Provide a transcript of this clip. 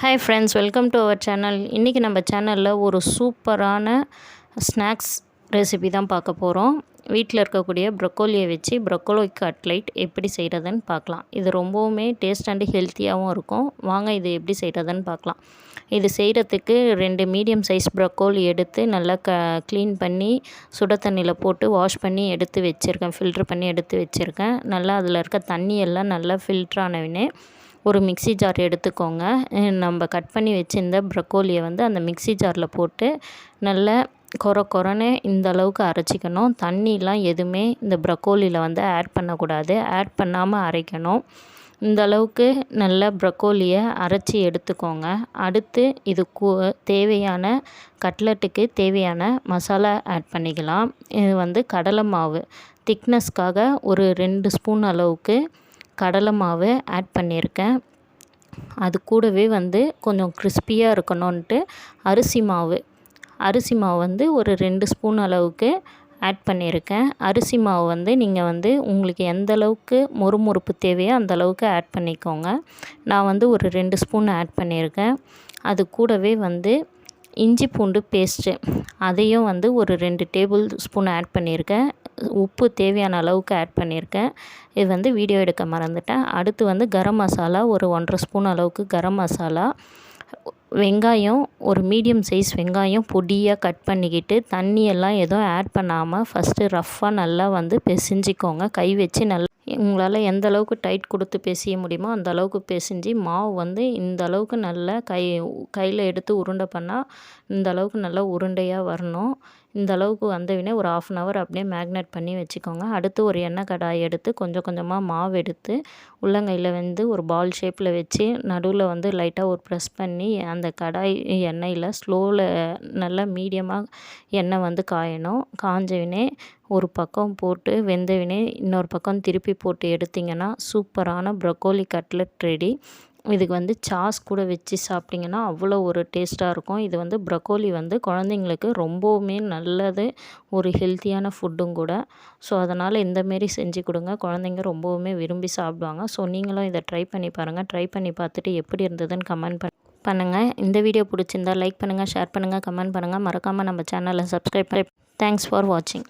Hi friends welcome to our channel இன்றைக்கி நம்ம சேனலில் ஒரு சூப்பரான ஸ்நாக்ஸ் ரெசிபி தான் பார்க்க போகிறோம் வீட்டில் இருக்கக்கூடிய ப்ரொக்கோலியை வச்சு ப்ரொக்கோலி கட்லைட் எப்படி செய்கிறதுன்னு பார்க்கலாம். இது ரொம்பவுமே டேஸ்ட் அண்டு ஹெல்த்தியாகவும் இருக்கும். வாங்க இது எப்படி செய்கிறதுன்னு பார்க்கலாம். இது செய்கிறதுக்கு ரெண்டு மீடியம் சைஸ் ப்ரொக்கோலி எடுத்து நல்லா க க்ளீன் பண்ணி சுட தண்ணியில் போட்டு வாஷ் பண்ணி எடுத்து வச்சுருக்கேன். ஃபில்ட்ரு பண்ணி எடுத்து வச்சுருக்கேன். நல்லா அதில் இருக்க தண்ணி எல்லாம் நல்லா ஃபில்ட்ரானவினே ஒரு மிக்சி ஜார் எடுத்துக்கோங்க. நம்ம கட் பண்ணி வச்சுருந்த ப்ரக்கோலியை வந்து அந்த மிக்சி ஜாரில் போட்டு நல்ல கொர கொரன்னு இந்த அளவுக்கு அரைச்சிக்கணும். தண்ணிலாம் எதுவுமே இந்த ப்ரக்கோலியில் வந்து ஆட் பண்ணக்கூடாது. ஆட் பண்ணாமல் அரைக்கணும். இந்த அளவுக்கு நல்ல ப்ரக்கோலியை அரைச்சி எடுத்துக்கோங்க. அடுத்து இது கூ தேவையான கட்லெட்டுக்கு தேவையான மசாலா ஆட் பண்ணிக்கலாம். இது வந்து கடலை மாவு. திக்னஸ்க்காக ஒரு ரெண்டு ஸ்பூன் அளவுக்கு கடலை மாவு ஆட் பண்ணியிருக்கேன். அது கூடவே வந்து கொஞ்சம் கிறிஸ்பியாக இருக்கணுன்ட்டு அரிசி மாவு. அரிசி மாவு வந்து ஒரு ரெண்டு ஸ்பூன் அளவுக்கு ஆட் பண்ணியிருக்கேன். அரிசி மாவு வந்து நீங்கள் வந்து உங்களுக்கு எந்த அளவுக்கு மொறுமொறுப்பு தேவையோ அந்த அளவுக்கு ஆட் பண்ணிக்கோங்க. நான் வந்து ஒரு ரெண்டு ஸ்பூன் ஆட் பண்ணியிருக்கேன். அது கூடவே வந்து இஞ்சி பூண்டு பேஸ்ட்டு அதையும் வந்து ஒரு ரெண்டு டேபிள் ஸ்பூன் ஆட் பண்ணியிருக்கேன். உப்பு தேவையான அளவுக்கு ஆட் பண்ணியிருக்கேன். இது வந்து வீடியோ எடுக்க மறந்துட்டேன். அடுத்து வந்து கரம் மசாலா ஒரு ஒன்றரை ஸ்பூன் அளவுக்கு கரம் மசாலா. வெங்காயம் ஒரு மீடியம் சைஸ் வெங்காயம் பொடியாக கட் பண்ணிக்கிட்டு தண்ணியெல்லாம் எதுவும் ஆட் பண்ணாமல் ஃபஸ்ட்டு ரஃப்பாக நல்லா வந்து பிசைஞ்சிக்கோங்க. கை வச்சு நல்லா உங்களால் எந்த அளவுக்கு டைட் கொடுத்து பிசைய முடியுமோ அந்த அளவுக்கு பேசிஞ்சு மாவு வந்து இந்த அளவுக்கு நல்லா கை கையில் எடுத்து உருண்டை பண்ணால் இந்த அளவுக்கு நல்லா உருண்டையாக வரணும். இந்த அளவுக்கு வந்தவினே ஒரு ஆஃப் அன் ஹவர் அப்படியே மேக்னேட் பண்ணி வச்சுக்கோங்க. அடுத்து ஒரு எண்ணெய் கடாய் எடுத்து கொஞ்சம் கொஞ்சமாக மாவு எடுத்து உள்ளங்கையில் வந்து ஒரு பால் ஷேப்பில் வச்சு நடுவில் வந்து லைட்டாக ஒரு ப்ரெஸ் பண்ணி அந்த கடாய் எண்ணெயில் ஸ்லோவில் நல்லா மீடியமாக எண்ணெய் வந்து காயணும். காஞ்சவினே ஒரு பக்கம் போட்டு வெந்தவினே இன்னொரு பக்கம் திருப்பி போட்டு எடுத்திங்கன்னா சூப்பரான ப்ரொக்கோலி கட்லெட் ரெடி இதுக்கு வந்து சாஸ் கூட வச்சு சாப்பிட்டிங்கன்னா அவ்வளோ ஒரு டேஸ்ட்டாக இருக்கும். இது வந்து ப்ரொக்கோலி வந்து குழந்தைங்களுக்கு ரொம்பவுமே நல்லது ஒரு ஹெல்த்தியான ஃபுட்டும் கூட. ஸோ அதனால் இந்தமாரி செஞ்சு கொடுங்க. குழந்தைங்க ரொம்பவுமே விரும்பி சாப்பிடுவாங்க. ஸோ நீங்களும் இதை ட்ரை பண்ணி பாருங்கள் ட்ரை பண்ணி பார்த்துட்டு எப்படி இருந்ததுன்னு கமெண்ட் பண்ணி பண்ணுங்கள் இந்த வீடியோ பிடிச்சிருந்தா லைக் பண்ணுங்கள் ஷேர் பண்ணுங்கள் கமெண்ட் பண்ணுங்கள் மறக்காமல் நம்ம சேனலை சப்ஸ்கிரைப் தேங்க்ஸ் ஃபார் வாட்சிங்